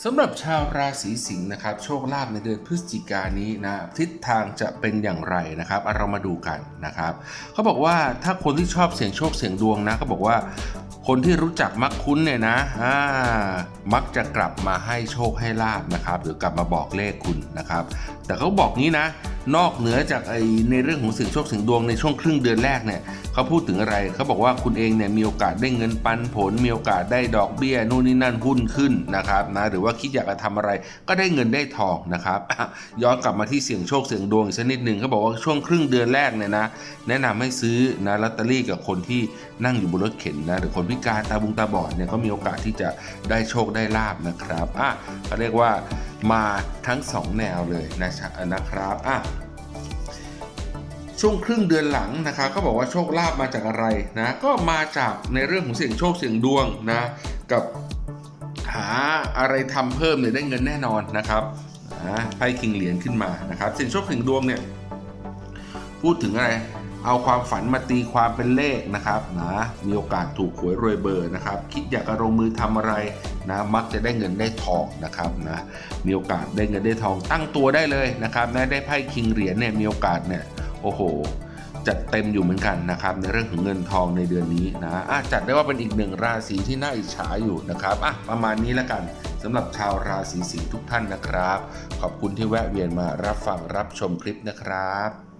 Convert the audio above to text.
สำหรับชาวราศีสิงห์นะครับโชคลาภในเดือนพฤศจิกายนนี้นะทิศทางจะเป็นอย่างไรนะครับเอาเรามาดูกันนะครับเขาบอกว่าถ้าคนที่ชอบเสี่ยงโชคเสี่ยงดวงนะเขาบอกว่าคนที่รู้จักมักคุ้นเนี่ยนะอ่ามักจะกลับมาให้โชคให้ลาบนะครับ หรือกลับมาบอกเลขคุณนะครับ แต่เขาบอกงี้นะ นอกเหนือจากไอในเรื่องของเสิ่งโชคเสิ่งดวงในช่วงครึ่งเดือนแรกเนี่ยเขาพูดถึงอะไรเขาบอกว่าคุณเองเนี่ยมีโอกาสได้เงินปันผล มีโอกาสได้ดอกเบี้ยนู่นนี่นั่นหุ้นขึ้นนะครับนะหรือว่าคิดอยากจะทำอะไรก็ได้เงินได้ทองนะครับย้อนกลับมาที่เสี่ยงโชคเสี่ยงดวงอีกสักนิดหนึ่งเขาบอกว่าช่วงครึ่งเดือนแรกเนี่ยนะแนะนำให้ซื้อนะลอตเตอรี่กับคนที่นั่งอยู่บนรถเข็นนะหรือคนพิการตาบุงตาบอดเนี่ยก็มีโอกาสที่จะได้โชคได้ลาบนะครับอะเขาเรียกว่า มาทั้งสองแนวเลยนะครับอะช่วงครึ่งเดือนหลังนะครับก็บอกว่าโชคลาภมาจากอะไรนะก็มาจากในเรื่องของเสี่ยงโชคเสี่ยงดวงนะกับหาอะไรทำเพิ่มเนี่ยได้เงินแน่นอนนะครับไพ่คิงเหรียญขึ้นมานะครับเสี่ยงโชคเสี่ยงดวงเนี่ยพูดถึงอะไร เอาความฝันมาตีความเป็นเลขนะครับนะมีโอกาสถูกหวยรวยเบอร์นะครับ คิดอยากจะลงมือทำอะไรนะมักจะได้เงินได้ทองนะครับนะมีโอกาสได้เงินได้ทองตั้งตัวได้เลยนะครับนะได้ไพ่คิงเหรียญเนี่ยมีโอกาสเนี่ยโอ้โหจัดเต็มอยู่เหมือนกันนะครับในเรื่องของเงินทองในเดือนนี้นะอะจัดได้ว่าเป็นอีกหนึ่งราศีที่น่าอิจฉาอยู่นะครับอะประมาณนี้แล้วกันสำหรับชาวราศีสิงห์ทุกท่านนะครับ ขอบคุณที่แวะเวียนมารับฟังรับชมคลิปนะครับ